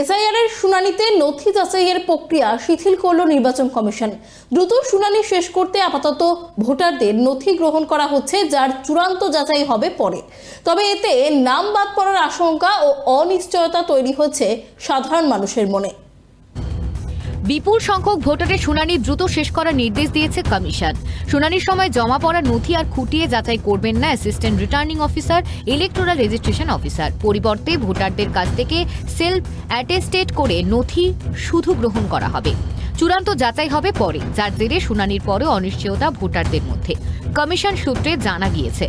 SIR এর শুনানিতে নথি যাচাইয়ের প্রক্রিয়া শিথিল করল নির্বাচন কমিশন। দ্রুত শুনানি শেষ করতে আপাতত ভোটারদের নথি গ্রহণ করা হচ্ছে, যার চূড়ান্ত যাচাই হবে পরে। তবে এতে নাম বাদ পড়ার আশঙ্কা ও অনিশ্চয়তা তৈরি হচ্ছে সাধারণ মানুষের মনে। বিপুল সংখ্যক ভোটারের শুনানি দ্রুত শেষ করার নির্দেশ দিয়েছে কমিশন। শুনানির সময় জমা পড়া নথি আর খুঁটিয়ে যাচাই করবেন না assistant returning officer electoral registration officer পরিবর্তে ভোটারদের কাছ থেকে সেলফ অ্যাটেস্টেড করে নথি শুধু গ্রহণ করা হবে। চূড়ান্ত যাচাই হবে পরে, যার জেরে শুনানির পরে অনিশ্চয়তা ভোটারদের মধ্যে। কমিশন সূত্রে জানা গিয়েছে,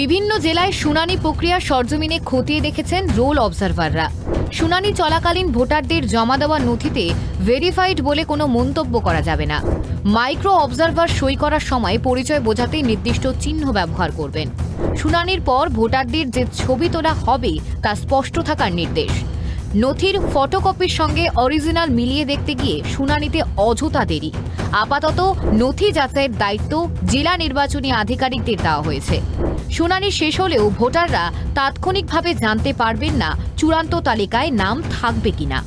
বিভিন্ন জেলায় শুনানি প্রক্রিয়া সরজমিনে খতিয়ে দেখেছেন রোল অবজারভাররা। শুনানি চলাকালীন ভোটারদের জমা দেওয়া নথিতে ভেরিফাইড বলে কোনো মন্তব্য করা যাবে না। মাইক্রো অবজারভার সই করার সময় পরিচয় বোঝাতে নির্দিষ্ট চিহ্ন ব্যবহার করবেন। শুনানির পর ভোটারদের যে ছবি তোলা হবে তা স্পষ্ট থাকার নির্দেশ। নথির ফটোকপির সঙ্গে অরিজিনাল মিলিয়ে দেখতে গিয়ে শুনানিতে অযথা দেরি। আপাতত নথি যাচাইয়ের দায়িত্ব জেলা নির্বাচনী আধিকারিকদের দেওয়া হয়েছে। শুনানি শেষ হলেও ভোটাররা তাৎক্ষণিকভাবে জানতে পারবেন না চূড়ান্ত তালিকায় নাম থাকবে কিনা।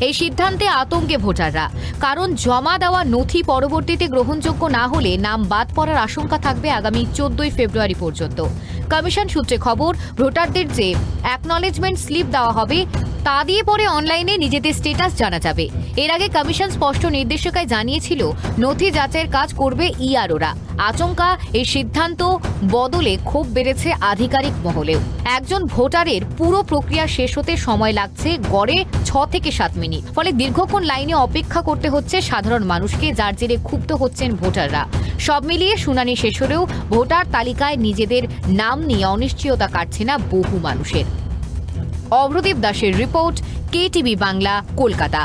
এই সিদ্ধান্তে আতঙ্কে ভোটাররা। কারণ জমা দেওয়া নথি পরবর্তীতে গ্রহণযোগ্য না হলে নাম বাদ পড়ার আশঙ্কা থাকবে আগামী চোদ্দই ফেব্রুয়ারি পর্যন্ত। কমিশন সূত্রে খবর, ভোটারদের যে অ্যাকনলেজমেন্ট স্লিপ দেওয়া হবে তা দিয়ে পরে অনলাইনে নিজেদের স্টেটাস জানা যাবে। এর আগে কমিশন স্পষ্ট নির্দেশিকায় জানিয়েছিল, নথি যাচাইয়ের কাজ করবে ইআরওরা। আচমকা এই সিদ্ধান্ত বদলে ক্ষোভ বেড়েছে আধিকারিক মহলেও। একজন ভোটারের পুরো প্রক্রিয়া শেষ হতে সময় লাগছে গড়ে ছ থেকে সাত মিনিট। ফলে দীর্ঘক্ষণ লাইনে অপেক্ষা করতে হচ্ছে সাধারণ মানুষকে, যার জেরে ক্ষুব্ধ হচ্ছেন ভোটাররা। সব মিলিয়ে শুনানি শেষ হলেও ভোটার তালিকায় নিজেদের নাম নিয়ে অনিশ্চয়তা কাটছে না বহু মানুষের। অভ্রদীপ দাসের রিপোর্ট কেটিভি বাংলা কলকাতা।